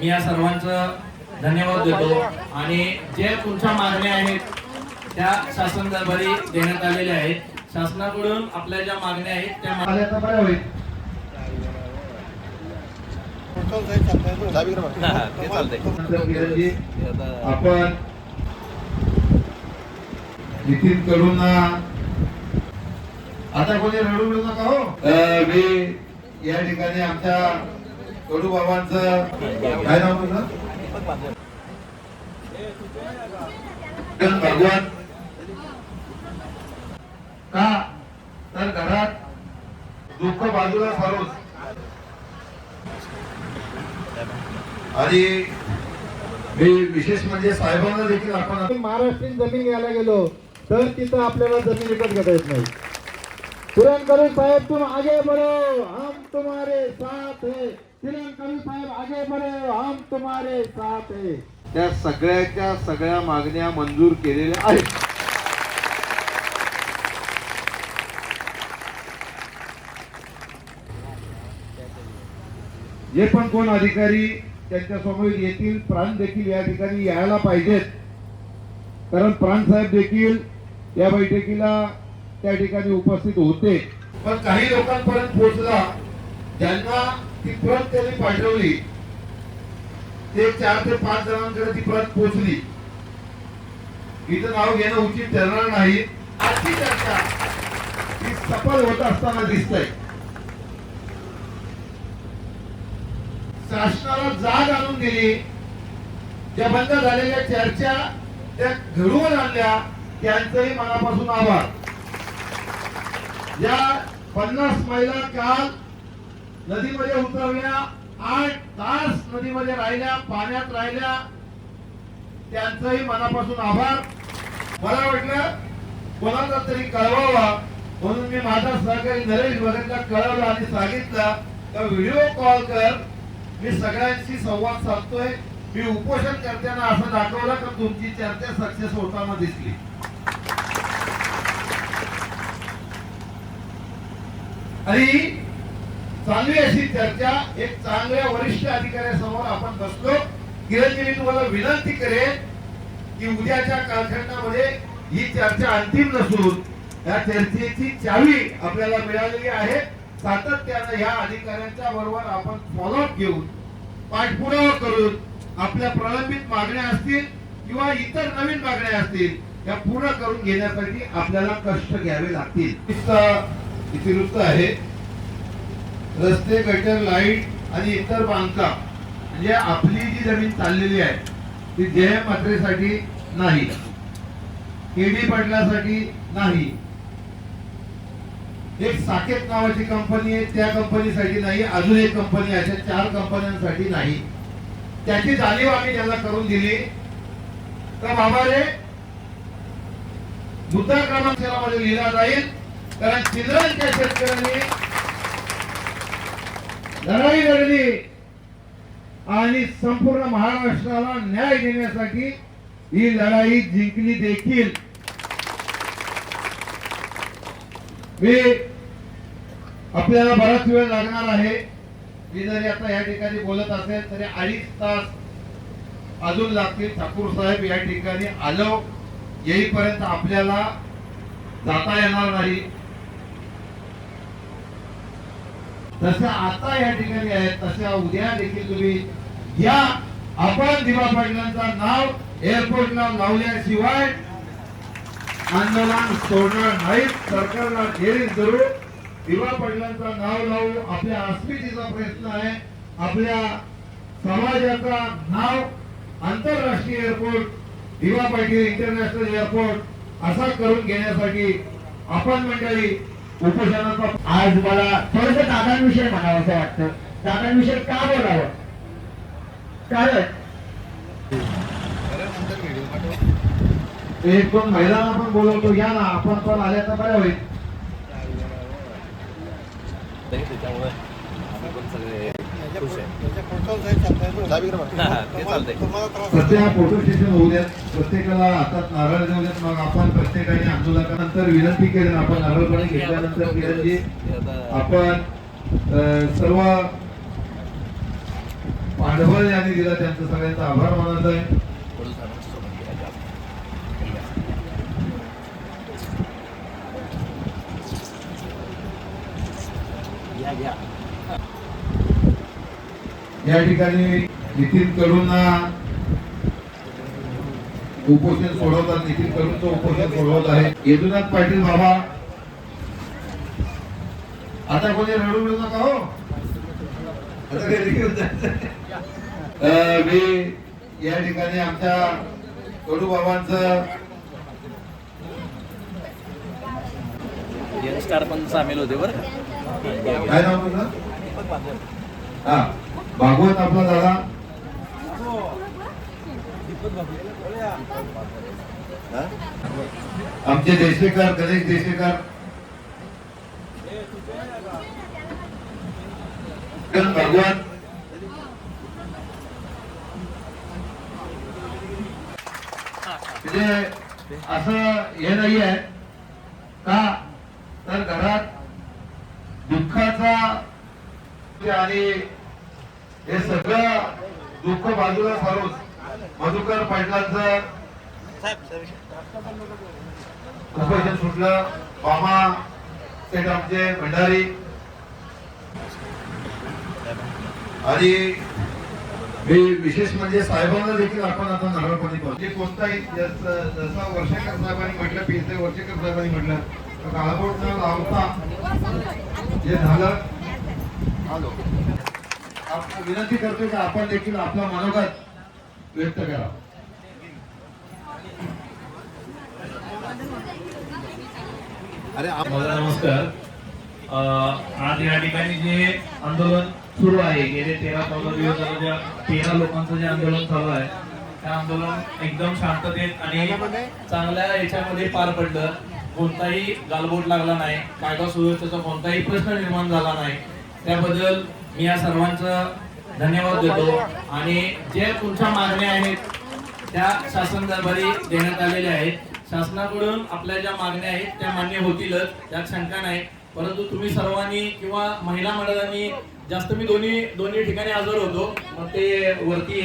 मी या सर्वांचं धन्यवाद देतो आणि जे तुमच्या मागण्या आहेत त्या शासन दरबारी देण्यात आलेल्या आहेत. शासनाकडून आपल्या ज्या मागण्या आहेत त्या होईल. आपण नितीन कडूंना आता कोणी रडू नका हो. मी या ठिकाणी आमच्या कडू बाबांचं काय नाव तुझं? भगवान. का? तर घरात दुःख बाजूला सारून आणि मी विशेष म्हणजे साहेबांना देखील आपण महाराष्ट्रीयन जमीन घ्यायला गेलो तर तिथं आपल्याला जमीन विकत घेता येत नाही. पुरण करू साहेब तुम आगे बढ़ो हम तुम्हारे साथ है. किरण साहेब आगे हम तुम्हारे साथ है. त्या सगळ्याच्या सगळ्या मागण्या मंजूर केलेल्या आहेत. जे पण कोण अधिकारी त्यांच्यासमोर येतील प्राण देखील या ठिकाणी यायला पाहिजेत. कारण प्राण साहेब देखील या बैठकीला त्या ठिकाणी उपस्थित होते. पण काही लोकांपर्यंत पोहोचला ज्यांना ती परत त्यांनी पाठवली. ते चार ते पाच जणांकडे ती परत पोचली. इथं नाव घेणं उचित ठरणार नाही. आजची चर्चा. ही सफल होत असताना दिसत आहे शासनाला जाग आणून दिली. ज्या बंद झालेल्या चर्चा त्या घडवून आणल्या त्यांचंही मनापासून आभार. या पन्नास महिला काल नदीमध्ये उतरल्या आठ तास नदीमध्ये राहिल्या पाण्यात राहिल्या. त्यांचंही मनापासून आभार. मला वाटलं कोणाला तरी कळवावा. म्हणून मी माझा सहकारी नरेश भगतला कळवलं आणि सांगितलं का व्हिडिओ कॉल कर. मी सगळ्यांशी संवाद साधतोय. मी उपोषण करताना असं दाखवलं का तुमची चर्चा सक्सेस होताना दिसली. आणि चांगली अशी चर्चा एक चांगल्या वरिष्ठ अधिकाऱ्यासमोर आपण बसलो. किरणजी तुम्हाला विनंती करेन की उद्याच्या कालखंडामध्ये ही चर्चा अंतिम नसून या चर्चेची चावी आपल्याला मिळालेली आहे. सातत्यानं या अधिकाऱ्यांच्या बरोबर आपण फॉलोअप घेऊन पाठपुरावा करून आपल्या प्रलंबित मागण्या असतील किंवा इतर नवीन मागण्या असतील या पूर्ण करून घेण्यासाठी आपल्याला कष्ट घ्यावे लागतील. वृत्त आहे. रस्ते गटर लाइट आणि इतर बांधकाम. म्हणजे आपली जी जमीन चाललेली आहे ती जय मात्रेसाठी नाही. केडी पडल्यासाठी नाही. एक साकेत नावाची कंपनी आहे त्या कंपनीसाठी नाही अजून एक कंपनी अशा चार कंपन्यांसाठी नाही. त्याची जाणीव आम्ही त्यांना करून दिली तर बाबा रे मुद्दा क्रमांक लिहिला जाईल कारण चिल्ड्रनच्या शेतकऱ्यांनी लढाई लढली आणि संपूर्ण महाराष्ट्राला न्याय देण्यासाठी ही लढाई जिंकली देखील. मी आपल्याला बराच वेळ लागणार आहे. मी जरी आता या ठिकाणी बोलत असेल तरी अडीच तास अजून लागतील. ठाकूर साहेब या ठिकाणी आलो. येईपर्यंत आपल्याला जाता येणार नाही. तसं आता या ठिकाणी आहेत तशा उद्या देखील तुम्ही या. आपण दिवा पाटलांचं नाव एअरपोर्टला लावल्याशिवाय आंदोलन सोडणार नाहीत. सरकारला खेरीज करू दिवा पाटलांचं नाव लावू आपल्या अस्मितेचा प्रयत्न आहे. आपल्या समाजाचा नाव आंतरराष्ट्रीय एअरपोर्ट दिवा पाटील इंटरनॅशनल एअरपोर्ट असा करून घेण्यासाठी आपण मंडळी उपोषणाचा आज मला थोडस दादांविषयी म्हणावं असं वाटतं. दादांविषयी का बोलावं? कारण एक दोन महिलांना पण बोलवतो. या ना आपण पण आल्या तर बऱ्या होईल. त्याच्यामुळे आम्ही सगळे खुश आहे. सध्या फोटो स्टेशन होऊ द्यात. प्रत्येकाला हातात नारळ देऊ द्यात. मग आपण प्रत्येकाने आंदोलनानंतर विनंती केली. आपण नारळपणे घेतल्यानंतर आपण सर्व पाठबळ यांनी दिला. त्यांचं सगळ्यांचा आभार मानत आहे कडू साहेबांच्या सोबत गेला जास्त. या घ्या या ठिकाणी नितीन कडूंना उपोषण सोडवतात. नितीन कडूंचं उपोषण सोडवत आहे. यदुनाथ पाटील बाबा आता कोणी रडू नका हो? मी या ठिकाणी आमच्या कडू बाबांचं यंगस्टार पण सामील होते बरं? काय नाव तुझं? हा. भागवत आपला दादा आमचे देशेकर गणेश देशेकर भगवान म्हणजे असं हे नाही आहे का? तर घरात दुःखाचा आणि हे सगळं दुःख बाजूला सारून मधुकर पाटलांचं उपोषण सुटलं. मामा सेठ आमचे भंडारी. आणि मी विशेष म्हणजे साहेबांना देखील आपण आता पाहतो म्हणजे कोणताही जस- जसा वर्षेकर साहेबांनी म्हटलं पिसे वर्षेकर साहेबांनी म्हटलं तर काळाबोट न लावता जे झालं विनंती करतो की? आपण देखील आपला मनोगत व्यक्त करा. मला नमस्कार. आज या ठिकाणी जे आंदोलन सुरू आहे गेले तेरा चौदा दिवस ज्या तेरा लोकांचं जे आंदोलन चालू आहे त्या आंदोलन एकदम शांततेत आणि चांगल्या याच्यामध्ये पार पडलं. कोणताही गालबोट लागला नाही कायदा सुव्यवस्थेचा कोणताही प्रश्न निर्माण झाला नाही. त्याबद्दल मी या सर्वांचं धन्यवाद देतो आणि जे तुमच्या मागण्या आहेत त्या शासन दरबारी देण्यात आलेल्या आहेत. शासनाकडून आपल्या ज्या मागण्या आहेत त्या मान्य होतीलच त्यात शंका नाही. परंतु तुम्ही सर्वांनी किंवा महिला मंडळांनी जास्त मी दोन्ही दोन्ही ठिकाणी हजर होतो मग ते वरती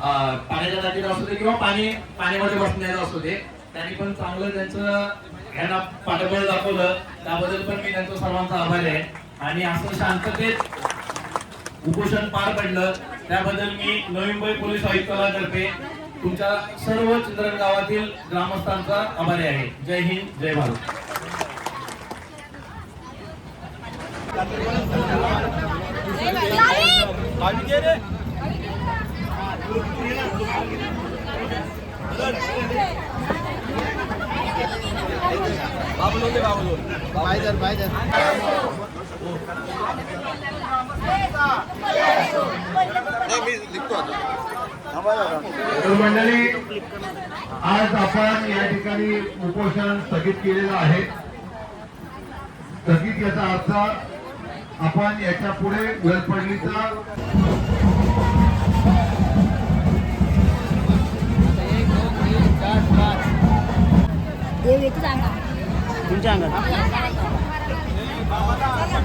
पाण्याच्या जातीला असू दे किंवा पाणी पाण्यामध्ये बसण्याचं असू दे त्यांनी पण चांगलं त्यांचं यांना पाठबळ दाखवलं. त्याबद्दल पण मी त्यांचा सर्वांचा आभार आहे. आणि असं शांततेत उपोषण पार पडलं. त्याबद्दल मी नवी मुंबई पोलीस आयुक्तालयातर्फे तुमच्या सर्व चिंतरण गावातील ग्रामस्थांचा आभारी आहे. जय हिंद जय भारत. तर मंडळी आज आपण या ठिकाणी उपोषण स्थगित केलेलं आहे. स्थगित याचा अर्थ आपण याच्यापुढे वेळ पडलीचा देव येतो सांगा तुमच्या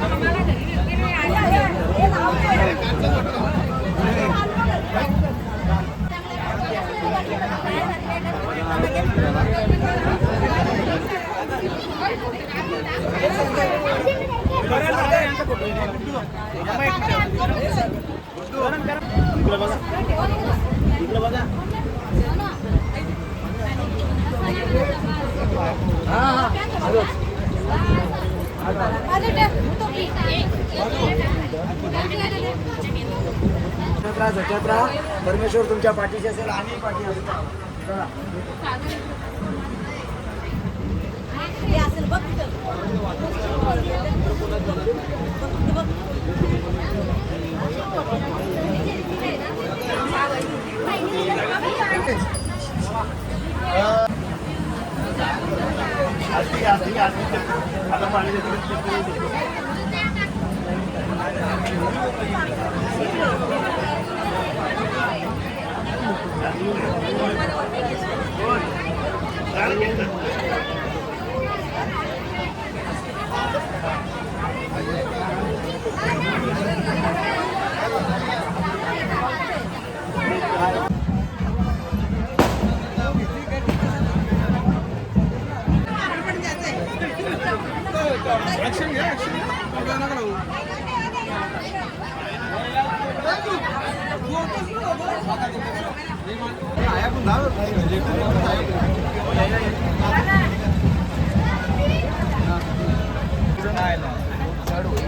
परमेश्वर तुमच्या पाठीशी असेल आम्ही पाठी असतो चला. असेल बघ तिथं. ¡Vamos! तुम्हाला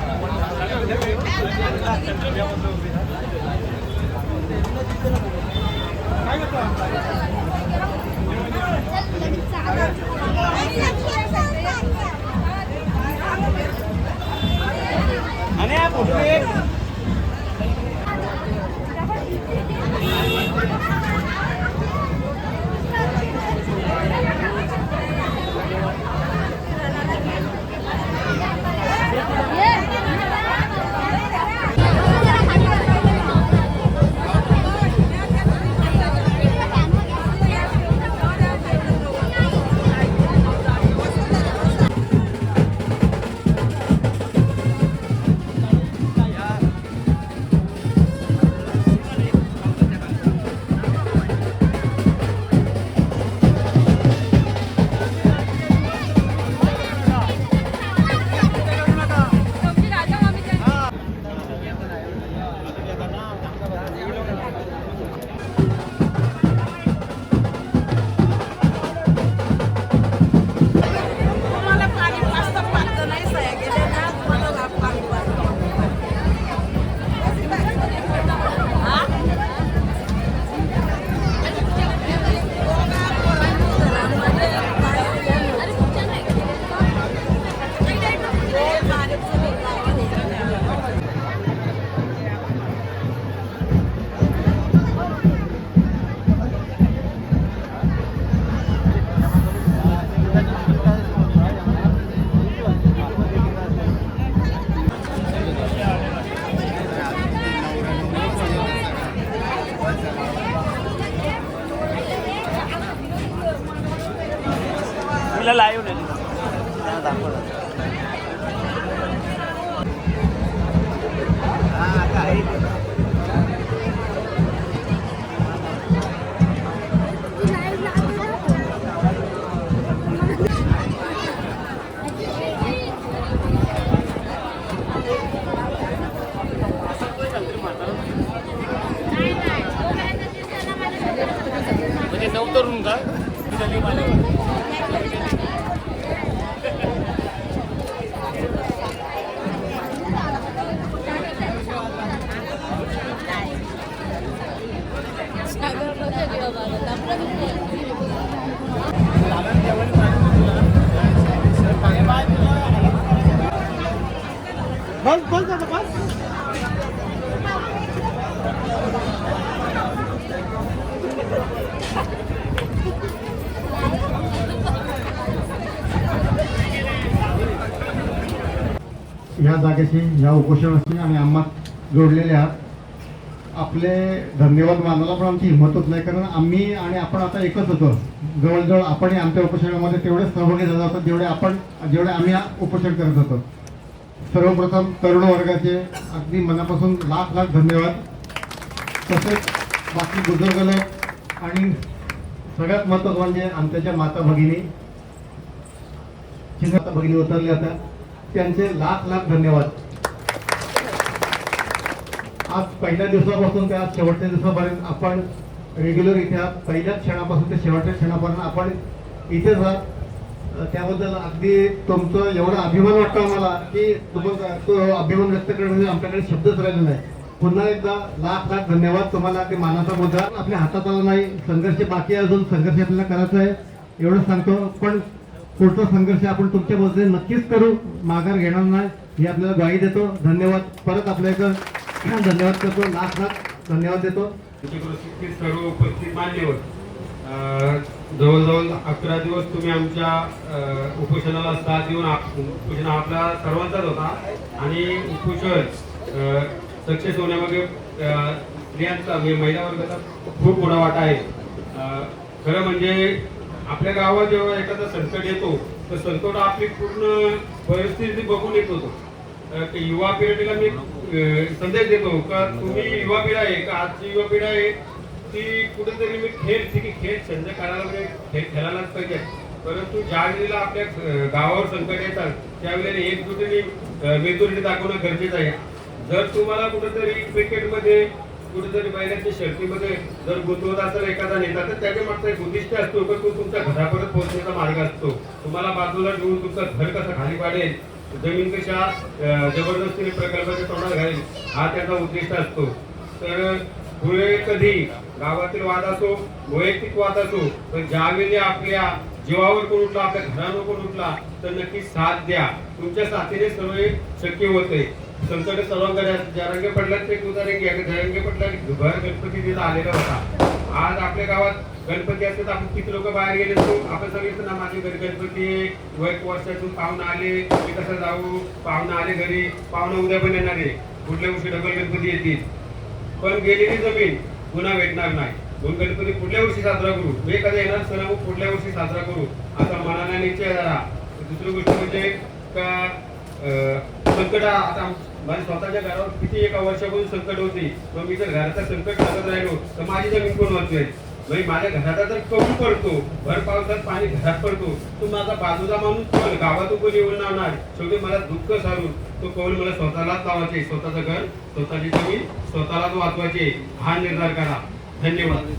या जागेशी या उपोषणाशी आणि आम्हाला जोडलेले आहात. आपले धन्यवाद मानायला पण आमची हिंमत होत नाही. कारण आम्ही आणि आपण आता एकच होतो. जवळजवळ आपण आमच्या उपोषणामध्ये तेवढेच सहभागी झाला होता जेवढे आपण जेवढे आम्ही उपोषण करत होतो. सर्वप्रथम तरुण वर्गाचे अगदी मनापासून लाख लाख धन्यवाद. तसेच बाकी बुजुर्ग लोक आणि सगळ्यात महत्त्वाचं म्हणजे आमच्या ज्या माता भगिनी चिन्ह भगिनी उतरल्या होत्या त्यांचे लाख लाख धन्यवाद. आज पहिल्या दिवसापासून ते आज शेवटच्या दिवसापर्यंत आपण रेग्युलर इथे पहिल्याच क्षणापासून ते शेवटच्या क्षणापर्यंत आपण इथेच आहात त्याबद्दल अगदी तुमचं एवढं अभिमान वाटतो आम्हाला की तुम्हाला तो अभिमान व्यक्त करण्याचे म्हणजे आमच्याकडे शब्दच राहिले नाही. पुन्हा एकदा लाख लाख धन्यवाद तुम्हाला ते मानाचा मुद्दा आपल्या हातात आला नाही. संघर्ष बाकी अजून. संघर्ष आपल्याला करायचा आहे. एवढं सांगतो. पण पुढचा संघर्ष आपण तुमच्या बाजूने नक्कीच करू. माघार घेणार नाही. हे आपल्याला ग्वाही देतो. धन्यवाद. परत आपल्या इथं धन्यवाद करतो. लाख लाख धन्यवाद देतो. सर्व उपस्थित मान्यवर जवळजवळ अकरा दिवस तुम्ही आमच्या उपोषणाला साथ देऊन उपोषण आपला सर्वांचाच होता. आणि उपोषण सक्सेस होण्यामागे स्त्रियांचा म्हणजे महिला वर्गाचा खूप मोठा वाटा आहे. खरं म्हणजे आपल्या गावात जेव्हा एखादा संकट येतो तर संकट आपली पूर्ण परिस्थिती बघून येत होतो. युवा पिढीला मी संदेश देतो का तुम्ही युवा पिढी आहे का आजची युवा पिढी आहे ती कुठेतरी मी खेळ ठीक खेळ संजय काळाला म्हणजे खेळ खेळायलाच पाहिजे. परंतु ज्या वेळेला आपल्या गावावर संकट येतात त्यावेळेला एकजुटीने अ, दाखवणं गरजेचं आहे. जर तुम्हाला कुठेतरी क्रिकेटमध्ये कुठेतरी बैलाच्या शर्तीमध्ये जर गुंतवत असेल एखादा नेता तर त्याच्या मागचा एक उद्दिष्ट असतो की तो तुमच्या घरापर्यंत पोहोचण्याचा मार्ग असतो. तुम्हाला बाजूला घेऊन तुमचं घर कसं खाली पाडेल जमीन कशा जबरदस्तीने प्रकल्पाच्या तोंडात घालेल हा त्याचा उद्दिष्ट असतो. तर पुढे कधी गावातील वाद असो वैयक्तिक वाद असो पण ज्यावेळी आपल्या जीवावर कोण उठला आपल्या घरावर कोण उठला तर नक्की साथ द्या. तुमच्या साथीने सर्व शक्य होते. संकट सर्वांकडे जरंगे पडला ते उदाहरण की जरंगे पडला भर गणपती तिथं आलेला होता. आज आपल्या गावात गणपती असते तर आपण किती लोक बाहेर गेले असतो? आपण सगळे ना माझे घरी गणपती व एक वर्षातून पाहुणं आले मी कसं जाऊ? पाहुणं आले घरी पाहुणं उद्या पण येणार आहे. कुठल्या वर्षी डबल गणपती येतील? पण गेलेली जमीन पुन्हा भेटणार नाही. दोन गणपती पुढल्या वर्षी साजरा करू? मी कधी येणार सण पुढल्या वर्षी साजरा करू? आता मनाला निश्चय झाला. दुसरी गोष्ट म्हणजे का संकट आता माझ्या स्वतःच्या घरावर किती एका वर्षापासून संकट होती. मग मी जर घराचा संकट लागत राहिलो तर माझी जमीन कोण वाचवेल? म्हणजे माझ्या घराचा जर कमी पडतो. भर पावसात पाणी घरात पडतो. तो माझा बाजूचा माणूस कोण? गावातून कोणी येऊन लावणार शेवटी मला दुःख सारून. तो कौल मला स्वतःलाच लावायचे. स्वतःचं घर स्वतःची जमीन स्वतःलाच वाचवायचे. हा निर्धार करा. धन्यवाद.